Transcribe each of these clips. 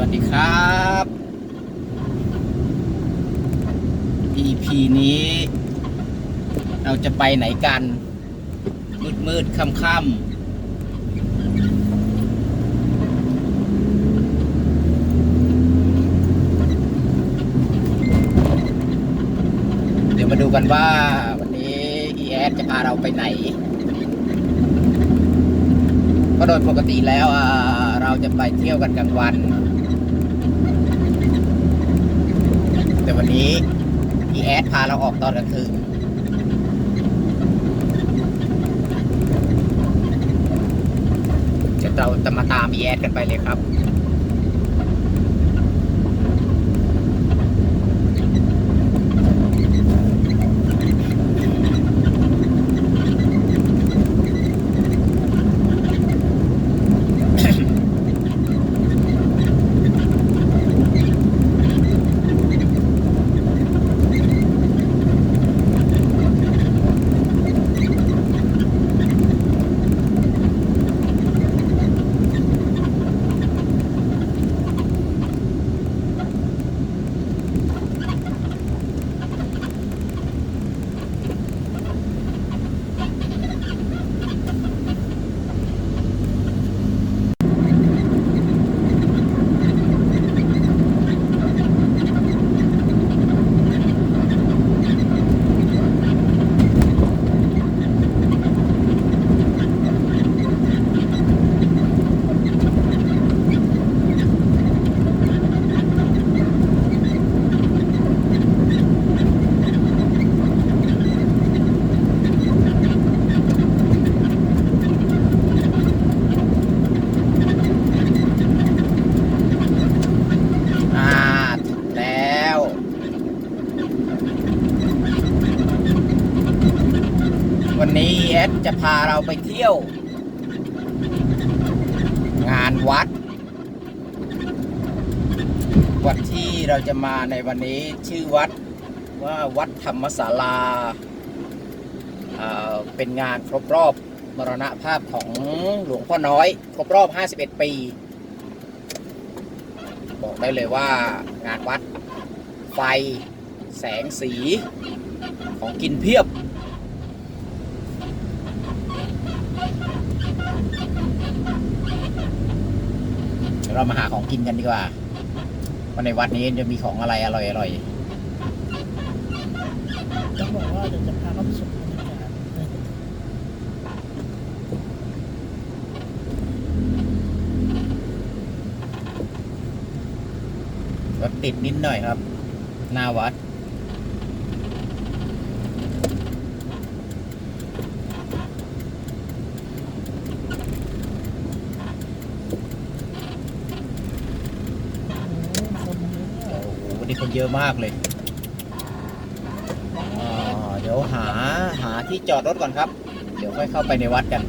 วัสดีครับ EP นี้ เราจะไปไหนกัน มืดมืดค่ำค่ำเดี๋ยวมาดูกันว่าวันนี้ ES จะพาเราไปไหนก็โดยปกติแล้วเราจะไปเที่ยวกันกลางวัน แต่วันนี้พี่แอดพาเราออกตอนกลางคืนจะเราจะมาตามพี่แอดกันไปเลยครับ อ่าถึงแล้ว วันนี้เอส จะพาเราไปเที่ยว งานวัด วัดที่เราจะมาในวันนี้ชื่อวัดว่าวัดธรรมศาลาอ่าเป็นงานครบรอบมรณภาพของหลวงพ่อน้อย ครบรอบ 51 ปี บอกได้เลยว่างานวัดไฟ แสงสีของกินเพียบ เรามาหาของกินกันดีกว่าว่าในวัดนี้จะมีของอะไรอร่อยอร่อยต้องบอกว่าเดี๋ยวจะพาเขาไปชมบรรยากาศรถติดนิดหน่อยครับ หน้าวัด คน เยอะโอ้โหวันนี้คนเยอะมากเลยอ่าเดี๋ยวหาหาที่จอดรถก่อนครับ เดี๋ยวค่อยเข้าไปในวัดกัน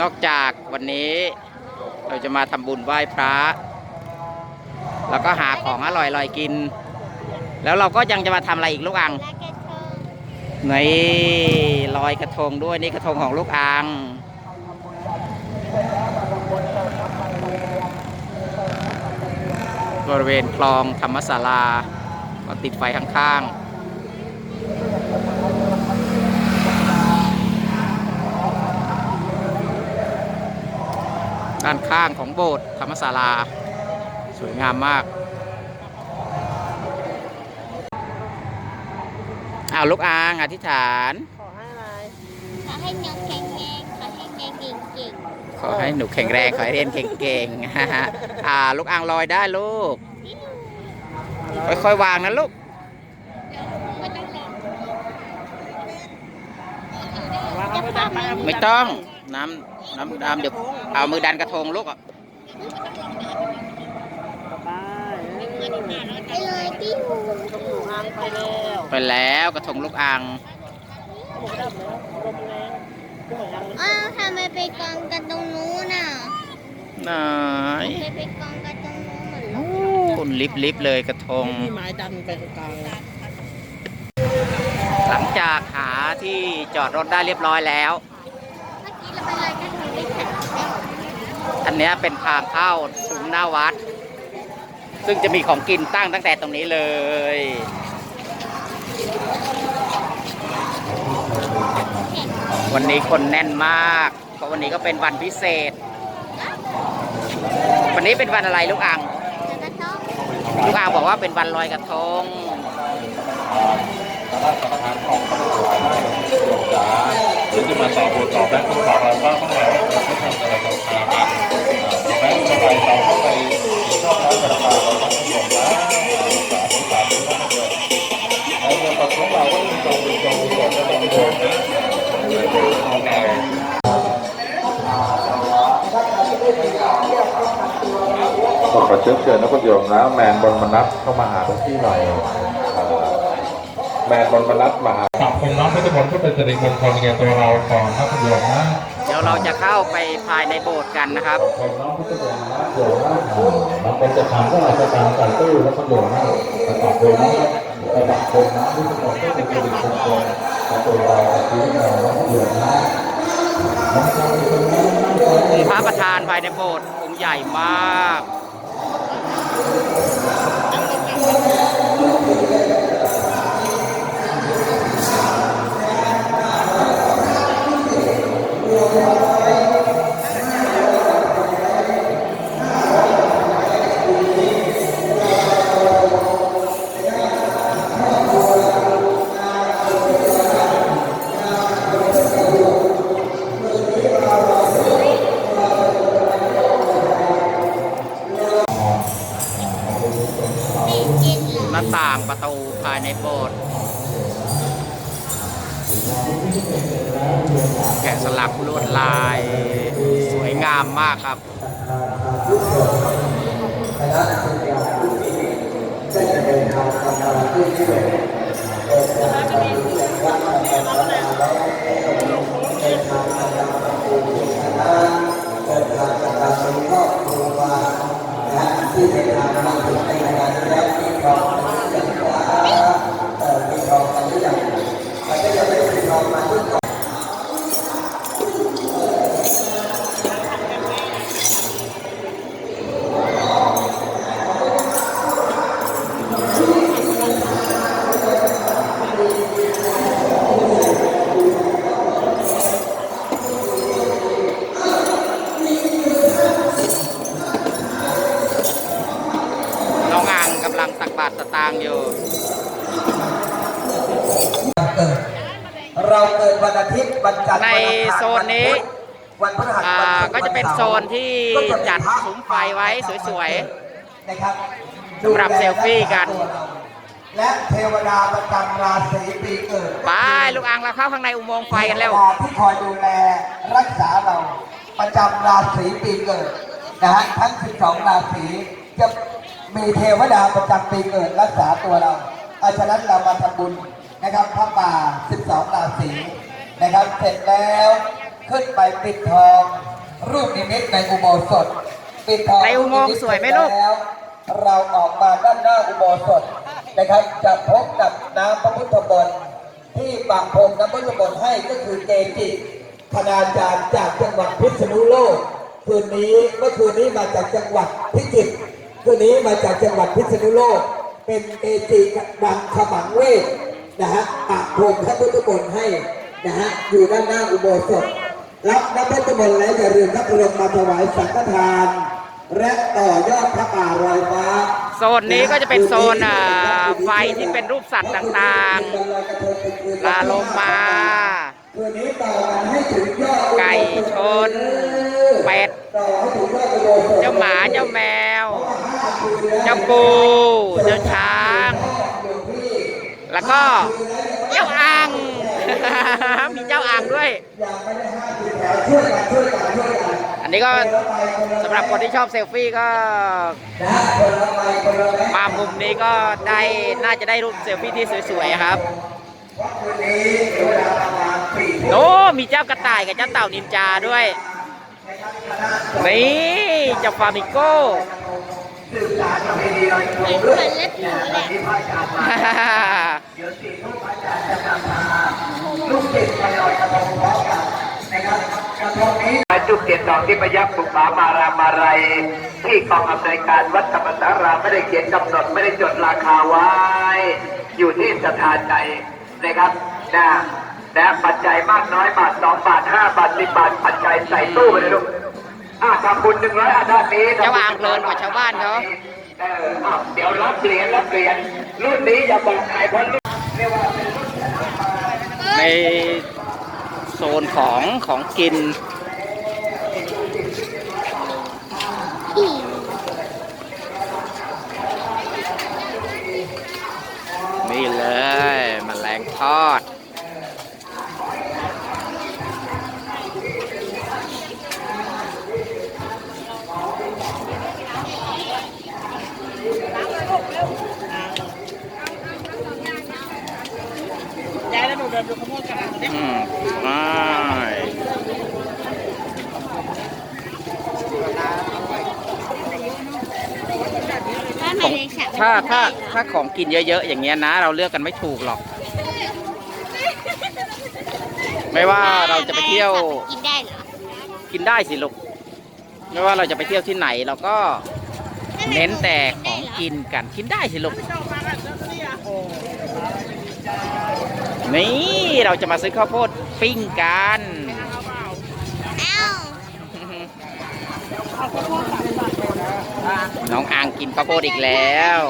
นอกจากวันนี้เราจะมาทำบุญไหว้พระ แล้วก็หาของอร่อยๆกิน แล้วเราก็ยังจะมาทำอะไรอีกลูกอังในลอยกระทงด้วยนี่กระทงของลูกอัง บริเวณคลองธรรมศาลาก็ติดไฟข้างๆด้านข้างของโบสถ์ธรรมศาลา สวยงามมากอ้าวลูกอางอธิษฐาน ขอให้อะไร ขอให้น้องแข็งแรงขอให้เรียนเก่ง ขอให้หนูแข็งแรง ขอให้เรียนเก่งๆอ่าลูกอางลอยได้ลูก ค่อยๆวางนะลูกๆไม่ต้องรอว่าเขาไม่ได้ไปเอาไม่ต้องน้ำน้ำน้ำเดี๋ยวเอามือดันกระทงลูกอะไปไปเลยพี่หูต้องหนูอางไปแล้วไปแล้วกระทงลูกอ่าง อนยังอ้าวทำไมไปกองกันตรงนู้นน่ะไหนไปไปกองกันตรงนู้นเหมือนลูโอ้กลิบลิบๆเลยกระทงไม่มีไม้ดันไปตรงกลางเลยหลังจากหาที่จอดรถได้เรียบร้อยแล้ว เมื่อกี้เราไปเลยอันเนี้ยเป็นทางเข้าซุ้มหน้าวัด ซึ่งจะมีของกินตั้งตั้งแต่ตรงนี้เลย วันนี้คนแน่นมาก เพราะวันนี้ก็เป็นวันพิเศษ วันนี้เป็นวันอะไรลูกอ่างลูกอ่างบอกว่าเป็นวันลอยกระทงหรือจะมาตอบทต่อแบงค์ต่ออะไรบ้างบ้างแล้วเราไม่ทำอะไรต่อทางต่อแบงค์ต่อไปเราเข้าไปชอบร้านกระดาษเราต้องยอมนะส ก็ขอเชิญเชิญนะคุณโยมนะแมนบนมนัสเข้ามาหาหลวงพี่หน่อยแมนบนมนัสมาหาปรับปรุงน้ำพุทธมนต์เพื่เป็นสิริมงคลแก่ตัวเราก่อนนะคุณโยมนะเดี๋ยวเราจะเข้าไปภายในโบสถ์กันนะครับปรับน้ำพุทธมนต์นะโยมนะมันเป็นจะทำก็อาจจะตามใส่ตู้แล้วคุณโยมนะประกอบโดยน้ำประดับโคมน้ำพุทธมนต์เพื่เป็นสิริมงคลแก่ตัวเราชีวิตเรานะคุณโยมนะคนนั้นน้ำใจองค์พระประธานภายในโบสถ์องค์ใหญ่มาก กิน หน้าต่างประตูภายในโบสถ์แกะสลักลวดลาย สวยงามมากครับน้ นนี้วันพุธวันพฤหัสอ่าวันศุร์ก็จะเป็นวัโซนที่ก็จะจัดพระซุ้มไฟไว้สวยๆนะครับสำหรับเซลฟี่กัน และเทวดาประจำราศีปีเกิดไปลูกอ่างเราเข้าข้างในอุโมงค์ไฟกันเร็วทดาที่คอยดูแลรักษาเราประจำราศีปีเกิดนะฮะทั้ง 12 ราศีจะมีเทวดาประจำปีเกิดรักษาตัวเราเอาฉะนั้นเรามาทำบุญนะครับพระป่า 12 ราศีนะครับ เสร็จแล้ว ขึ้นไปปิดทอง รูปนิมิตในอุโบสถ ปิดทองในอุโมงค์สวยไหมลูก แล้ว เราออกมาด้านหน้าอุโบสถนะครับจะพบกับน้ำพระพุทธมนต์ที่ปากพรมน้ำพุทธมนต์ให้ก็คือเกจิคณาจารย์จากจังหวัดพิษณุโลกคืนนี้เมื่อคืนนี้มาจากจังหวัดพิจิตรคืนนี้มาจากจังหวัดพิษณุโลก เป็นเกจิดังขมังเวทนะฮะปากพรมพระพุทธมนต์ให้นะฮะอยู่ด้านหน้าอุโบสถ รับน้ำพุทธมนต์แล้วอย่าลืมพระพรหมมาถวายสังฆทาน และต่อยอดพระป่ารอยฟ้า โซนนี้ก็จะเป็นโซนอ่าไฟที่เป็นรูปสัตว์ต่างๆ ปลาโลมาคืนนี้ต่อกันให้ถึงยอดไก่ชน เป็ดต่อให้ถึงยอดอุโบสถเจ้าหมาเจ้าแมว เจ้าปู เจ้าช้าง แล้วก็เจ้าอ่าง มีเจ้าอ่างด้วยอย่างไม่ได้ห้าสิบแถวช่วยกันช่วยกันช่วยกันอันนี้ก็สำหรับคนที่ชอบเซลฟี่ก็นะคนละไปคนละแบงค์มามุมนี้ก็ได้น่าจะได้รูปเซลฟี่ที่สวยๆครับคืนนี้เวลาประมาณสี่ทุ่มโน้มีเจ้ากระต่ายกับเจ้าเต่านินจาด้วย นี่เจ้าฟามิโก้สื่อสารประเพณีเราเหมือนเหมือนเล็บหมูเลย อกที่ประยักษ์สุขามารามาไรที่กองอำนวยการวัดธรรมสารามไม่ได้เขียนกำหนดไม่ได้จดราคาไว้ อยู่ที่สถานใจนะครับนะนะปัจจัยมากน้อยบาทสองบาทห้าบาทสิบบาทปัจจัยใส่ตู้ไปเลยลูกอ่าทำบุญหนึ่งร้อยอาด้านนี้เจ้าอางเพลินกว่าชาวบ้านเขาเอออ้าวเดี๋ยวรับเหรียญรับเหรียญรุ่นนี้อย่าบอกใครเพราะรุ่นเรียกว่าเป็นรุ่นในโซนของของกินนี่ ทอดยายแล้วหนูเดินดูข้าวโพดกันนะเนี่ยอืมไม่ถ้าหมายเลขสามถ้าถ้าถ้าของกินเยอะๆ อย่างเงี้ยนะ เราเลือกกันไม่ถูกหรอก ไม่ว่าเราจะไปเที่ยวกินได้เหรอกินได้สิลูกไม่ว่าเราจะไปเที่ยวที่ไหนเราก็เน้นแต่ของกินกันกินได้สิลูกนี่เราจะมาซื้อข้าวโพดปิ้งกันเอ้าน้องอังกินข้าวโพดอีกแล้ว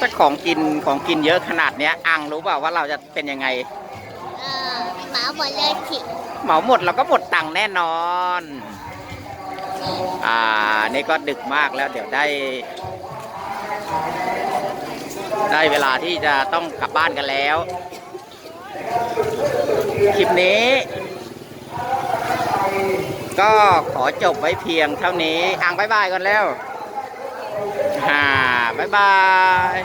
ถ้าของกินของกินเยอะขนาดเนี้ย อังรู้เปล่าว่าเราจะเป็นยังไง เออหมาหมดเลยถิเหมาหมดเราก็หมดตังค์แน่นอน อ่า นี่ก็ดึกมากแล้วเดี๋ยวได้ ได้เวลาที่จะต้องกลับบ้านกันแล้ว คลิปนี้ ก็ขอจบไว้เพียงเท่านี้อ่างบายบายก่อนแล้ว ฮ่าบายบาย